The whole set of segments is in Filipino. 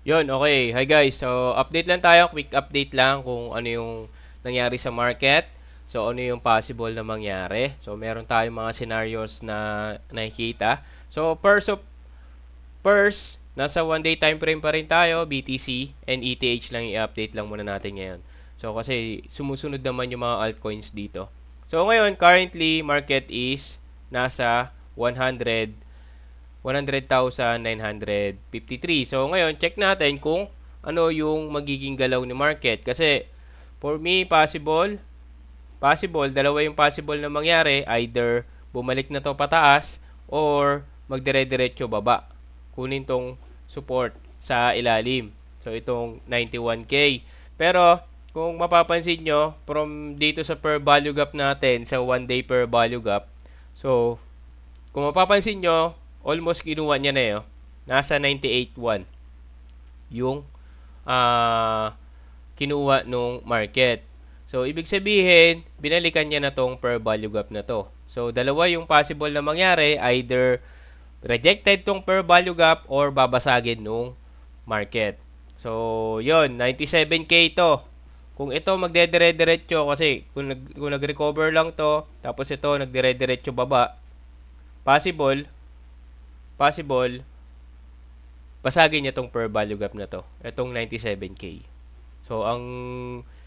Yun, okay. Hi guys. So, update lang tayo. Quick update lang kung ano yung nangyari sa market. So, ano yung possible na mangyari. So, meron tayong mga scenarios na nakikita. So, first of first, nasa one day time frame pa rin tayo, BTC and ETH lang i-update lang muna natin ngayon. So, kasi sumusunod naman yung mga altcoins dito. So, ngayon, currently, market is nasa 100 100,953. So, ngayon, check natin kung ano yung magiging galaw ni market. Kasi, for me, possible, possible, dalawa yung possible na mangyari. Either bumalik na to pataas or magdire-diretso baba. Kunin tong support sa ilalim. So, itong 91K. Pero, kung mapapansin nyo, from dito sa per value gap natin, sa 1 day per value gap, so, kung mapapansin nyo, almost kinuha niya na yun. Nasa 98.1 yung uh, kinuha nung market. So, ibig sabihin, binalikan niya na tong per value gap na to. So, dalawa yung possible na mangyari. Either rejected tong per value gap or babasagin nung market. So, yon 97k to. Kung ito magdedire-diretso kasi kung, nag, kung nag-recover lang to, tapos ito nagdire-diretso baba, possible possible, basagin niya tong per value gap na to. Itong 97K. So, ang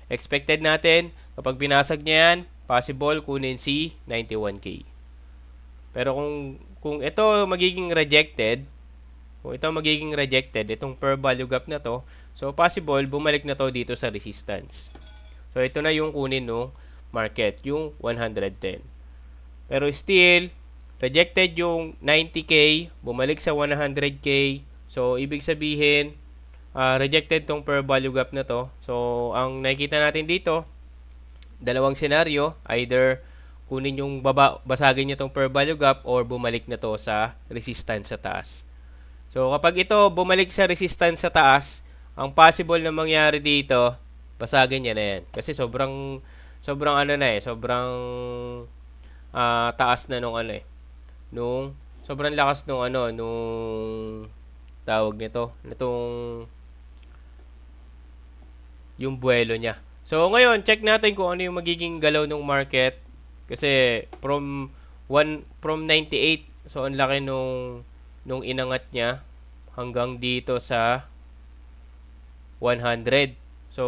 expected natin, kapag binasag niya yan, possible kunin si 91K. Pero kung, kung ito magiging rejected, kung ito magiging rejected, itong per value gap na to, so possible, bumalik na to dito sa resistance. So, ito na yung kunin no market, yung 110. Pero still, Rejected yung 90K, bumalik sa 100K. So, ibig sabihin, uh, rejected tong per value gap na to. So, ang nakikita natin dito, dalawang scenario, either kunin yung baba, basagin niya tong per value gap or bumalik na to sa resistance sa taas. So, kapag ito bumalik sa resistance sa taas, ang possible na mangyari dito, basagin niya na yan. Kasi sobrang, sobrang ano na eh, sobrang uh, taas na nung ano eh nung sobrang lakas nung ano nung tawag nito nitong yung buwelo niya. So ngayon check natin kung ano yung magiging galaw ng market kasi from 1 from 98 so ang laki nung nung inangat niya hanggang dito sa 100. So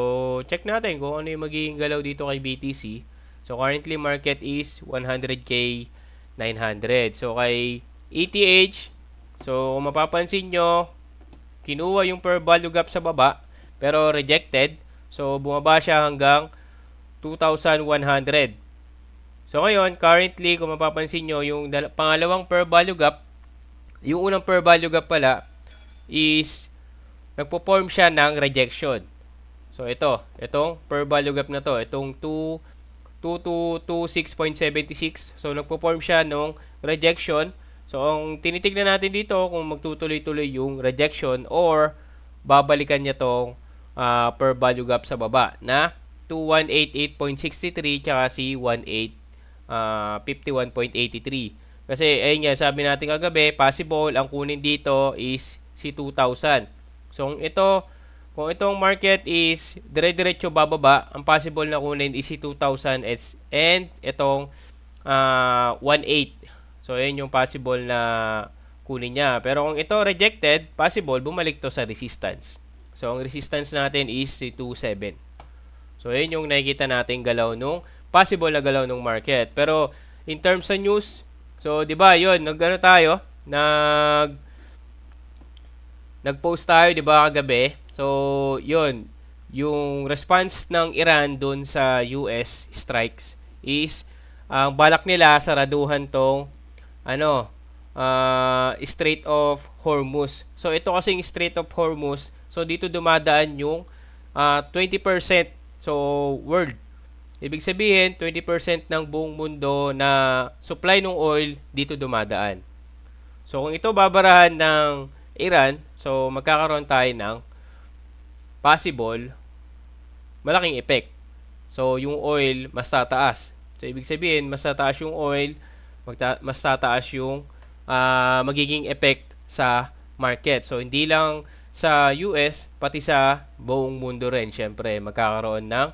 check natin kung ano yung magiging galaw dito kay BTC. So currently market is 100k 900. So, kay ETH, so, kung mapapansin nyo, kinuha yung per value gap sa baba, pero rejected. So, bumaba siya hanggang 2,100. So, ngayon, currently, kung mapapansin nyo, yung pangalawang per value gap, yung unang per value gap pala, is, nagpo-form siya ng rejection. So, ito, itong per value gap na to, itong 2, 2226.76. So, nagpo-form siya nung rejection. So, ang tinitignan natin dito kung magtutuloy-tuloy yung rejection or babalikan niya tong uh, per value gap sa baba na 2188.63 tsaka si 1851.83. Kasi, ayun nga, sabi natin kagabi, possible, ang kunin dito is si 2,000. So, ito, kung itong market is dire-diretso bababa, ang possible na kunin is si 2,000 and itong uh, ah, 1.8. So, ayan yung possible na kunin niya. Pero kung ito rejected, possible bumalik to sa resistance. So, ang resistance natin is si 2.7. So, ayan yung nakikita natin galaw nung possible na galaw ng market. Pero, in terms sa news, so, di ba, yun, nagano tayo, nag nag-post tayo, di ba, kagabi, So, yun. Yung response ng Iran dun sa US strikes is ang uh, balak nila saraduhan tong ano, uh, Strait of Hormuz. So, ito kasing Strait of Hormuz. So, dito dumadaan yung uh, 20% so world. Ibig sabihin, 20% ng buong mundo na supply ng oil dito dumadaan. So, kung ito babarahan ng Iran, so magkakaroon tayo ng possible, malaking effect. So, yung oil, mas tataas. So, ibig sabihin, mas tataas yung oil, magta- mas tataas yung uh, magiging effect sa market. So, hindi lang sa US, pati sa buong mundo rin, syempre, magkakaroon ng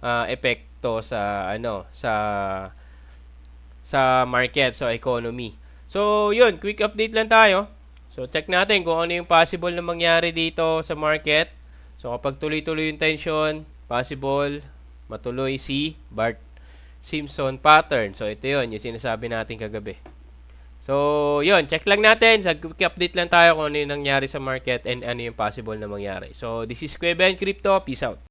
ah, epekto sa ano, sa sa market, sa economy. So, yun, quick update lang tayo. So, check natin kung ano yung possible na mangyari dito sa market. So, kapag tuloy-tuloy yung tension, possible matuloy si Bart Simpson pattern. So, ito yun, yung sinasabi natin kagabi. So, yun, check lang natin. Sa update lang tayo kung ano yung nangyari sa market and ano yung possible na mangyari. So, this is Kuya Crypto. Peace out.